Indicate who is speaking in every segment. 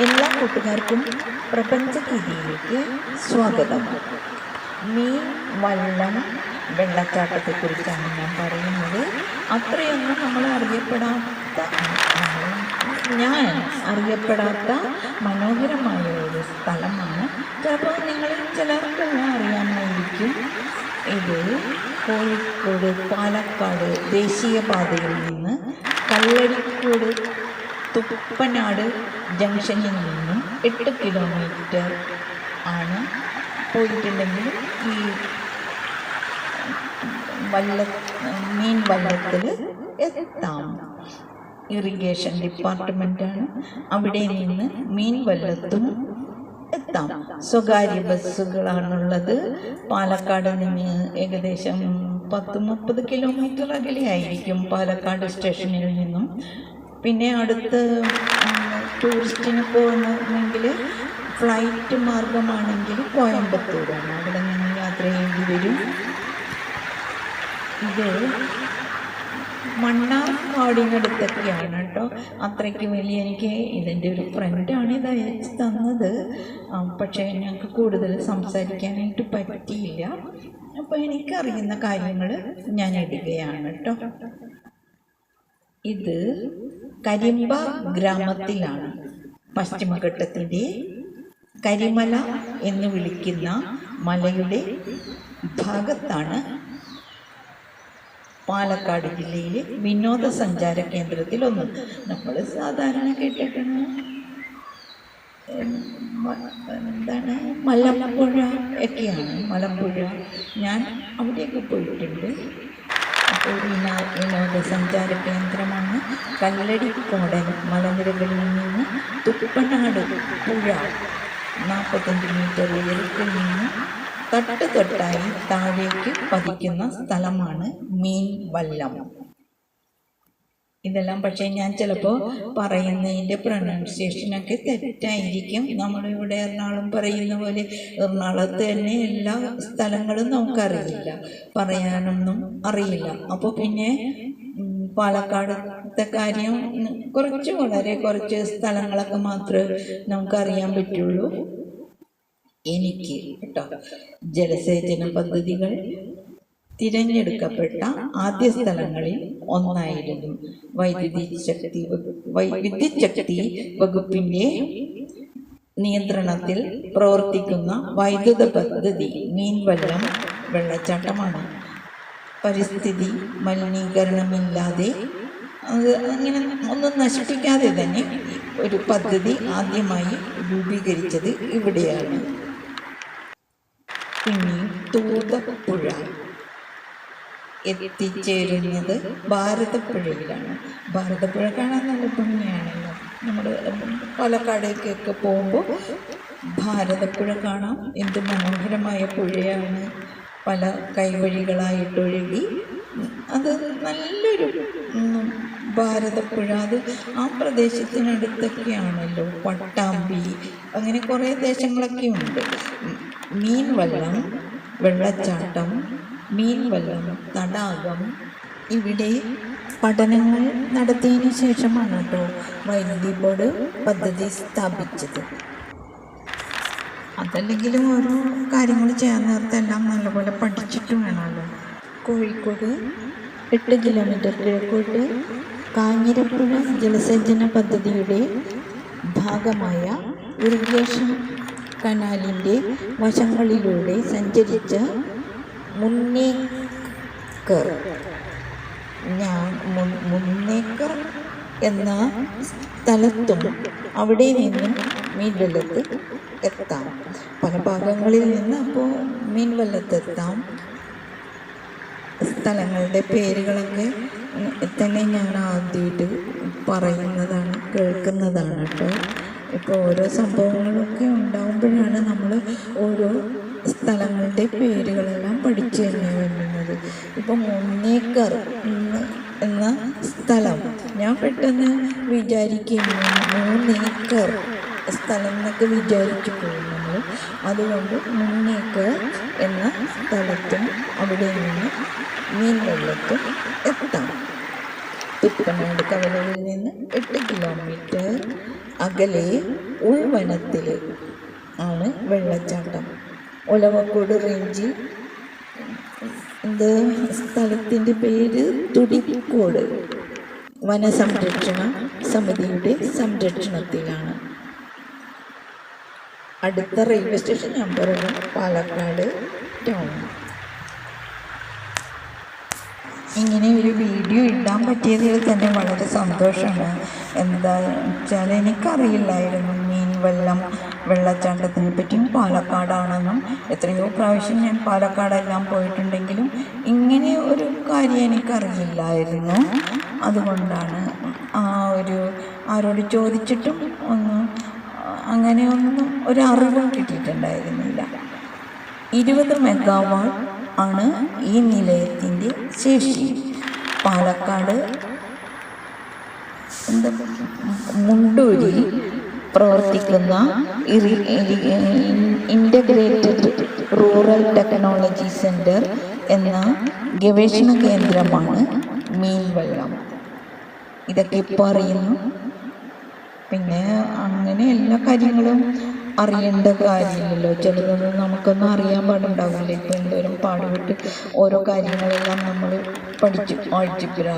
Speaker 1: എല്ലാ കൂട്ടുകാർക്കും പ്രപഞ്ച കീഴിലേക്ക് സ്വാഗതം. മീൻ വള്ളം വെള്ളച്ചാട്ടത്തെക്കുറിച്ചാണ് ഞാൻ പറയുന്നത്. അത്രയൊന്നും നമ്മൾ അറിയപ്പെടാത്ത ഞാൻ അറിയപ്പെടാത്ത മനോഹരമായ ഒരു സ്ഥലമാണ്. ചിലപ്പോൾ നിങ്ങൾ ചിലർക്കെല്ലാം അറിയാമായിരിക്കും. ഇത് കോഴിക്കോട് പാലക്കാട് ദേശീയപാതയിൽ നിന്ന് കല്ലടിക്കോട് തുപ്പനാട് ജംഗ്ഷനിൽ നിന്നും എട്ട് കിലോമീറ്റർ ആണ് പോയിട്ടുണ്ടെങ്കിൽ ഈ വല്ല മീൻ വള്ളത്തിൽ എത്താം. ഇറിഗേഷൻ ഡിപ്പാർട്ട്മെന്റാണ് അവിടെ നിന്ന് മീൻ വല്ലത്തും എത്താം. സ്വകാര്യ ബസ്സുകളാണുള്ളത്. പാലക്കാട് നിന്ന് ഏകദേശം പത്ത് മുപ്പത് കിലോമീറ്റർ അകലെയായിരിക്കും പാലക്കാട് സ്റ്റേഷനിൽ നിന്നും. പിന്നെ അടുത്ത് ടൂറിസ്റ്റിന് പോകുന്നെങ്കിൽ ഫ്ലൈറ്റ് മാർഗമാണെങ്കിൽ കോയമ്പത്തൂരാണ് അവിടെ നിന്ന് യാത്ര ചെയ്യേണ്ടി വരും. ഇത് മണ്ണാർക്കാടിനടുത്തൊക്കെയാണ് കേട്ടോ. അത്രയ്ക്ക് വലിയ എനിക്ക് ഇതിന്റെ ഒരു ഫ്രണ്ടാണ് ഇത് അയച്ച് തന്നത്. പക്ഷേ ഞങ്ങൾക്ക് കൂടുതൽ സംസാരിക്കാനായിട്ട് പറ്റിയില്ല. അപ്പോൾ എനിക്കറിയുന്ന കാര്യങ്ങൾ ഞാൻ ഇടുകയാണ് കേട്ടോ. ഇത് കരിമ്പ ഗ്രാമത്തിലാണ്. പശ്ചിമഘട്ടത്തിന്റെ കരിമല എന്ന് വിളിക്കുന്ന മലയുടെ ഭാഗത്താണ് പാലക്കാട് ജില്ലയിലെ വിനോദസഞ്ചാര കേന്ദ്രത്തിൽ ഒന്ന്. നമ്മൾ സാധാരണ കേട്ടിട്ടുണ്ട് മ- എന്താണ് മലമ്പുഴ ഒക്കെയാണ്. മലമ്പുഴ. ഞാൻ അവിടെയൊക്കെ പോയിട്ടുണ്ട്. വിനോ വിനോദസഞ്ചാര കേന്ദ്രമാണ് കല്ലടിക്കോടൻ മലനിരകളിൽ നിന്ന് തുപ്പനാട് പുഴ. നാൽപ്പത്തഞ്ച് മീറ്റർ ഉയരത്തിൽ നിന്ന് തട്ട് തട്ടായി താഴേക്ക് പതിക്കുന്ന സ്ഥലമാണ് മീൻ വല്ലം ഇതെല്ലാം പക്ഷേ ഞാൻ ചിലപ്പോൾ പറയുന്നതിന്റെ പ്രൊനൗൺസിയേഷനൊക്കെ തെറ്റായിരിക്കും. നമ്മളിവിടെ എറണാകുളം പറയുന്ന പോലെ എറണാകുളത്ത് തന്നെ എല്ലാ സ്ഥലങ്ങളും നമുക്കറിയില്ല. പറയാനൊന്നും അറിയില്ല. അപ്പോൾ പിന്നെ പാലക്കാടത്തെ കാര്യം കുറച്ച് വളരെ കുറച്ച് സ്ഥലങ്ങളൊക്കെ മാത്രമേ നമുക്കറിയാൻ പറ്റുള്ളൂ. എനിക്ക് കേട്ടോ ജലസേചന പദ്ധതികൾ തിരഞ്ഞെടുക്കപ്പെട്ട ആദ്യ സ്ഥലങ്ങളിൽ ഒന്നായിരുന്നു വൈദ്യുതി ശക്തി വിദ്യുത് ശക്തി വകുപ്പിന്റെ നിയന്ത്രണത്തിൽ പ്രവർത്തിക്കുന്ന വൈദ്യുത പദ്ധതി മീൻവല്ലം വെള്ളച്ചാട്ടമാണ്. പരിസ്ഥിതി മലിനീകരണമില്ലാതെ അത് അങ്ങനെ ഒന്നും നശിപ്പിക്കാതെ തന്നെ ഒരു പദ്ധതി ആദ്യമായി രൂപീകരിച്ചത് ഇവിടെയാണ്. പിന്നെ തൂതപ്പുഴ. എത്തിച്ചേരുന്നത് ഭാരതപ്പുഴയിലാണ്. ഭാരതപ്പുഴ കാണാൻ നല്ല ഭംഗിയാണല്ലോ. നമ്മൾ പാലക്കാടേക്കൊക്കെ പോകുമ്പോൾ ഭാരതപ്പുഴ കാണാം. എന്ത് മനോഹരമായ പുഴയാണ്. പല കൈവഴികളായിട്ടൊഴുകി അത് നല്ലൊരു ഭാരതപ്പുഴ. അത് ആ പ്രദേശത്തിനടുത്തൊക്കെയാണല്ലോ. പട്ടാമ്പി അങ്ങനെ കുറേ ദേശങ്ങളൊക്കെ ഉണ്ട് മീൻ മീൻവള്ളം വെള്ളച്ചാട്ടം മീൻവല്ലം തടാകം. ഇവിടെ പഠനങ്ങൾ നടത്തിയതിനു ശേഷമാണ് കേട്ടോ വൈദ്യുതി ബോർഡ് പദ്ധതി സ്ഥാപിച്ചത്. അതല്ലെങ്കിലും ഓരോ കാര്യങ്ങൾ ചെയ്യാൻ നേരത്തെ എല്ലാം നല്ലപോലെ പഠിച്ചിട്ട് വേണമല്ലോ. കോഴിക്കോട് എട്ട് കിലോമീറ്റർ കിഴക്കോട്ട് കാഞ്ഞിരപ്പുഴ ജലസേചന പദ്ധതിയുടെ ഭാഗമായ ഇറിഗേഷൻ കനാലിന്റെ വശങ്ങളിലൂടെ സഞ്ചരിച്ച മുന്നേക്കർ. ഞാൻ മുന്നേക്കർ എന്ന സ്ഥലത്തും അവിടെ നിന്നും മീൻവല്ലത്ത് എത്താം. പല ഭാഗങ്ങളിൽ നിന്ന് അപ്പോൾ മീൻവല്ലത്തെത്താം സ്ഥലങ്ങളുടെ പേരുകളൊക്കെ തന്നെ ഞാൻ ആദ്യമായിട്ട് പറയുന്നതാണ് കേൾക്കുന്നതാണ് കേട്ടോ. ഇപ്പോൾ ഓരോ സംഭവങ്ങളൊക്കെ ഉണ്ടാകുമ്പോഴാണ് നമ്മൾ ഓരോ സ്ഥലങ്ങളുടെ പേരുകളെല്ലാം പഠിച്ചു വേണ്ടുന്നത് ഇപ്പം മുന്നേക്കർ എന്ന സ്ഥലം. ഞാൻ പെട്ടെന്ന് വിചാരിക്കുകയാണ് മൂന്നേക്കർ സ്ഥലം എന്നൊക്കെ വിചാരിച്ചു പോകും നമ്മൾ അതുകൊണ്ട് മുന്നേക്കർ എന്ന സ്ഥലത്തും അവിടെ നിന്ന് മീൻവെള്ളത്തും എത്താം. തിപ്പനാട് കവലയിൽ നിന്ന് എട്ട് കിലോമീറ്റർ അകലെ ഉൾവനത്തിൽ ആണ് വെള്ളച്ചാട്ടം. ഒലവക്കോട് റേഞ്ചിൽ ഇത് സ്ഥലത്തിന്റെ പേര് തുടിക്കോട്. വനസംരക്ഷണ സമിതിയുടെ സംരക്ഷണത്തിലാണ്. അടുത്ത റെയിൽവേ സ്റ്റേഷൻ ഞാൻ പറഞ്ഞു പാലക്കാട് ടൗൺ. ഇങ്ങനെ ഒരു വീഡിയോ ഇടാൻ പറ്റിയതിൽ തന്നെ വളരെ സന്തോഷമാണ്. എന്താ വെച്ചാൽ എനിക്കറിയില്ലായിരുന്നു മീൻ വെള്ളം വെള്ളച്ചാട്ടത്തിനെ പറ്റിയും പാലക്കാടാണെന്നും എത്രയോ പ്രാവശ്യം ഞാൻ പാലക്കാടെല്ലാം പോയിട്ടുണ്ടെങ്കിലും ഇങ്ങനെ ഒരു കാര്യം എനിക്കറിയില്ലായിരുന്നു. അതുകൊണ്ടാണ് ആ ഒരു ആരോട് ചോദിച്ചിട്ടും ഒന്നും അങ്ങനെയൊന്നും ഒരു അറിവും കിട്ടിയിട്ടുണ്ടായിരുന്നില്ല. ഇരുപത് മെഗാവാട്ട് ആണ് ഈ നിലയത്തിന്റെ ശേഷി. പാലക്കാട് എന്താ മുണ്ടൂരിൽ പ്രവർത്തിക്കുന്ന ഇന്റഗ്രേറ്റഡ് റൂറൽ ടെക്നോളജി സെന്റർ എന്ന ഗവേഷണ കേന്ദ്രമാണ് മീൻവെള്ളം. ഇതൊക്കെ ഇപ്പോൾ അറിയുന്നു. പിന്നെ അങ്ങനെ എല്ലാ കാര്യങ്ങളും അറിയേണ്ട കാര്യമില്ലല്ലോ. ചിലതൊന്നും നമുക്കൊന്നും അറിയാൻ പാടുണ്ടാവില്ല. ഇപ്പം എന്തോരം പാടുപെട്ട് ഓരോ കാര്യങ്ങളെല്ലാം നമ്മൾ പഠിച്ചു. ആഴ്ചപ്പുര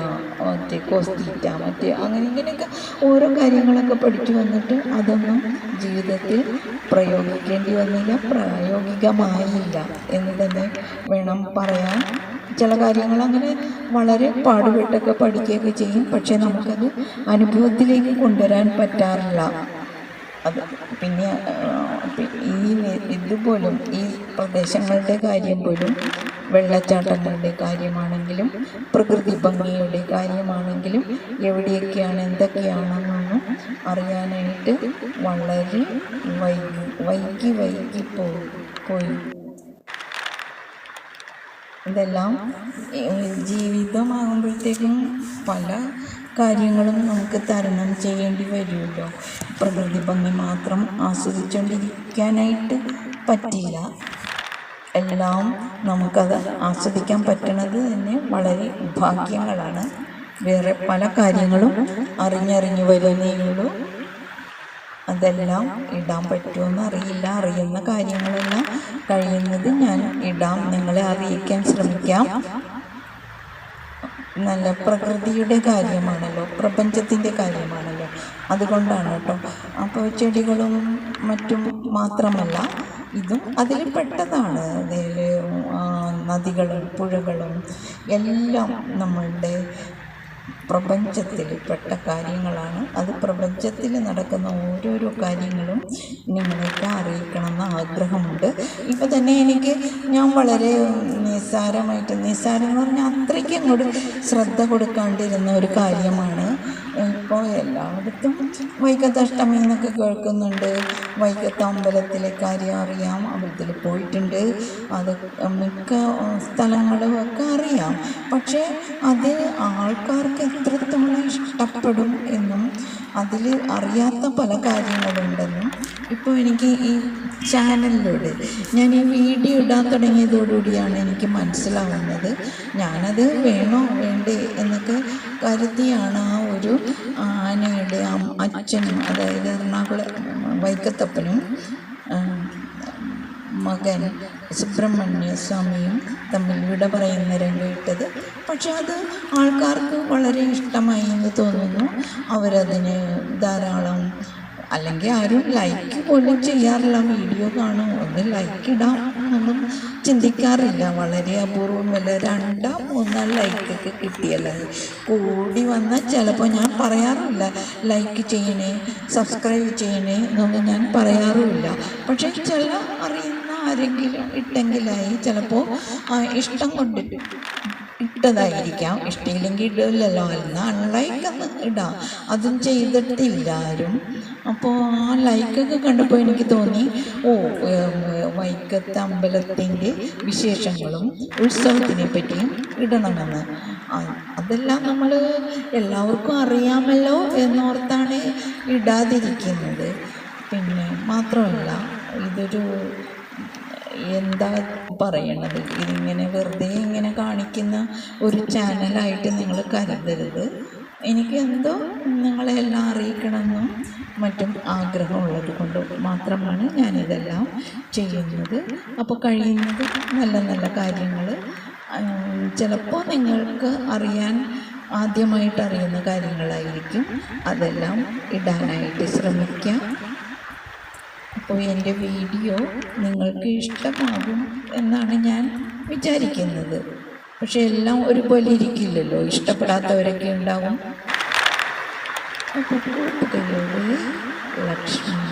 Speaker 1: മറ്റേ കോസ്തീറ്റ മറ്റേ അങ്ങനെ ഇങ്ങനെയൊക്കെ ഓരോ കാര്യങ്ങളൊക്കെ പഠിച്ചു വന്നിട്ട് അതൊന്നും ജീവിതത്തിൽ പ്രയോഗിക്കേണ്ടി വന്നില്ല പ്രായോഗികമായില്ല എന്ന് തന്നെ വേണം പറയാൻ. ചില കാര്യങ്ങൾ അങ്ങനെ വളരെ പാടുപെട്ടൊക്കെ പഠിക്കുകയൊക്കെ ചെയ്യും. പക്ഷേ നമുക്കത് അനുഭവത്തിലേക്ക് കൊണ്ടുവരാൻ പറ്റാറില്ല. അത് പിന്നെ ഈ ഇതുപോലും ഈ പ്രദേശങ്ങളുടെ കാര്യം പോലും വെള്ളച്ചാട്ടങ്ങളുടെ കാര്യമാണെങ്കിലും പ്രകൃതി ഭംഗിയുടെ കാര്യമാണെങ്കിലും എവിടെയൊക്കെയാണ് എന്തൊക്കെയാണെന്നൊന്നും അറിയാനായിട്ട് വളരെ വൈകി വൈകി വൈകി പോയി പോയി. ഇതെല്ലാം ജീവിതമാകുമ്പോഴത്തേക്കും പല കാര്യങ്ങളും നമുക്ക് തരണം ചെയ്യേണ്ടി വരുമല്ലോ. പ്രകൃതി ഭംഗി മാത്രം ആസ്വദിച്ചുകൊണ്ടിരിക്കാനായിട്ട് പറ്റില്ല എല്ലാം നമുക്കത് ആസ്വദിക്കാൻ പറ്റണത് തന്നെ വളരെ ഭാഗ്യങ്ങളാണ്. വേറെ പല കാര്യങ്ങളും അറിഞ്ഞറിഞ്ഞു വരുന്നേയുള്ളൂ അതെല്ലാം ഇടാൻ പറ്റുമെന്ന് അറിയില്ല. അറിയുന്ന കാര്യങ്ങളെല്ലാം കഴിയുന്നത് ഞാൻ ഇടാം. നിങ്ങളെ അറിയിക്കാൻ ശ്രമിക്കാം. നല്ല പ്രകൃതിയുടെ കാര്യമാണല്ലോ പ്രപഞ്ചത്തിന്റെ കാര്യമാണല്ലോ. അതുകൊണ്ടാണ് കേട്ടോ. അപ്പോൾ ചെടികളും മറ്റും മാത്രമല്ല ഇതും അതിൽ പെട്ടതാണ്. അതിൽ നദികളും പുഴകളും എല്ലാം നമ്മളുടെ പ്രപഞ്ചത്തിൽ പെട്ട കാര്യങ്ങളാണ്. അത് പ്രപഞ്ചത്തിൽ നടക്കുന്ന ഓരോരോ കാര്യങ്ങളും നിങ്ങളെയൊക്കെ അറിയിക്കണമെന്ന് ആഗ്രഹമുണ്ട്. ഇപ്പം തന്നെ എനിക്ക് ഞാൻ വളരെ നിസ്സാരമായിട്ട് നിസ്സാരം എന്ന് പറഞ്ഞാൽ അത്രയ്ക്ക് അങ്ങോട്ട് ശ്രദ്ധ കൊടുക്കാണ്ടിരുന്ന ഒരു കാര്യമാണ് ഇപ്പോൾ എല്ലായിടത്തും വൈക്കത്ത് അഷ്ടമി എന്നൊക്കെ കേൾക്കുന്നുണ്ട്. വൈക്കത്ത് അമ്പലത്തിലെ കാര്യം അറിയാം. അമ്പലത്തിൽ പോയിട്ടുണ്ട്. അത് മിക്ക സ്ഥലങ്ങളും ഒക്കെ അറിയാം. പക്ഷേ അത് ആൾക്കാർക്ക് എത്രത്തോളം ഇഷ്ടപ്പെടും എന്നും അതിൽ അറിയാത്ത പല കാര്യങ്ങളുണ്ടെന്നും ഇപ്പോൾ എനിക്ക് ഈ ചാനലിലൂടെ ഞാൻ ഈ വീഡിയോ ഇടാൻ തുടങ്ങിയതോടുകൂടിയാണ് എനിക്ക് മനസ്സിലാവുന്നത്. ഞാനത് വേണോ വേണ്ടേ എന്നൊക്കെ കരുതിയാണ് ആ ഒരു ആനയുടെ അച്ഛനും അതായത് എറണാകുളം വൈക്കത്തപ്പനും മകൻ സുബ്രഹ്മണ്യ സ്വാമിയും തമ്മിൽ വിട പറയുന്ന രംഗം ഇട്ടത്. പക്ഷെ അത് ആൾക്കാർക്ക് വളരെ ഇഷ്ടമായി എന്ന് തോന്നുന്നു. അവരതിന് ധാരാളം അല്ലെങ്കിൽ ആരും ലൈക്ക് പോലും ചെയ്യാറില്ല. വീഡിയോ കാണും ഒന്ന് ലൈക്ക് ഇടാം. എന്നൊന്നും ചിന്തിക്കാറില്ല. വളരെ അപൂർവം വല്ല രണ്ടോ മൂന്നോ ലൈക്കൊക്കെ കിട്ടിയല്ല? കൂടി വന്നാൽ ചിലപ്പോൾ ഞാൻ പറയാറില്ല. ലൈക്ക് ചെയ്യണേ സബ്സ്ക്രൈബ് ചെയ്യണേ എന്നൊന്നും ഞാൻ പറയാറുമില്ല. പക്ഷേ ചില അറിയുന്ന ആരെങ്കിലും ഇട്ടെങ്കിലായി ചിലപ്പോൾ ഇഷ്ടം കൊണ്ടിട്ട് ഇട്ടതായിരിക്കാം. ഇഷ്ടമില്ലെങ്കിൽ ഇടില്ലല്ലോ. അല്ല അൺലൈക്ക് എന്ന് ഇടാം. അതും ചെയ്തിട്ടില്ല. ആരും അപ്പോൾ ആ ലൈക്കൊക്കെ കണ്ടപ്പോൾ എനിക്ക് തോന്നി ഓ വൈക്കത്തെ അമ്പലത്തിന്റെ വിശേഷങ്ങളും ഉത്സവത്തിനെ പറ്റിയും ഇടണമെന്ന് അതെല്ലാം നമ്മൾ എല്ലാവർക്കും അറിയാമല്ലോ എന്നോർത്താണ് ഇടാതിരിക്കുന്നത്. പിന്നെ മാത്രമല്ല ഇതൊരു എന്താ പറയണത്? ഇതിങ്ങനെ വെറുതെ ഇങ്ങനെ കാണിക്കുന്ന ഒരു ചാനലായിട്ട് നിങ്ങൾ കരുതരുത്. എനിക്ക് എന്തോ നിങ്ങളെ എല്ലാം അറിയിക്കണമെന്നും മറ്റും ആഗ്രഹമുള്ളത് കൊണ്ട് മാത്രമാണ് ഞാനിതെല്ലാം ചെയ്യുന്നത്. അപ്പോൾ കഴിയുന്നത് നല്ല നല്ല കാര്യങ്ങൾ ചിലപ്പോൾ നിങ്ങൾക്ക് അറിയാൻ ആദ്യമായിട്ട് അറിയുന്ന കാര്യങ്ങളായിരിക്കും. അതെല്ലാം ഇടാനായിട്ട് ശ്രമിക്കാം. അപ്പോൾ എന്റെ വീഡിയോ നിങ്ങൾക്ക് ഇഷ്ടമാകും എന്നാണ് ഞാൻ വിചാരിക്കുന്നത്. പക്ഷെ എല്ലാം ഒരുപോലെ ഇരിക്കില്ലല്ലോ. ഇഷ്ടപ്പെടാത്തവരൊക്കെ ഉണ്ടാവും. లక్ష్మి.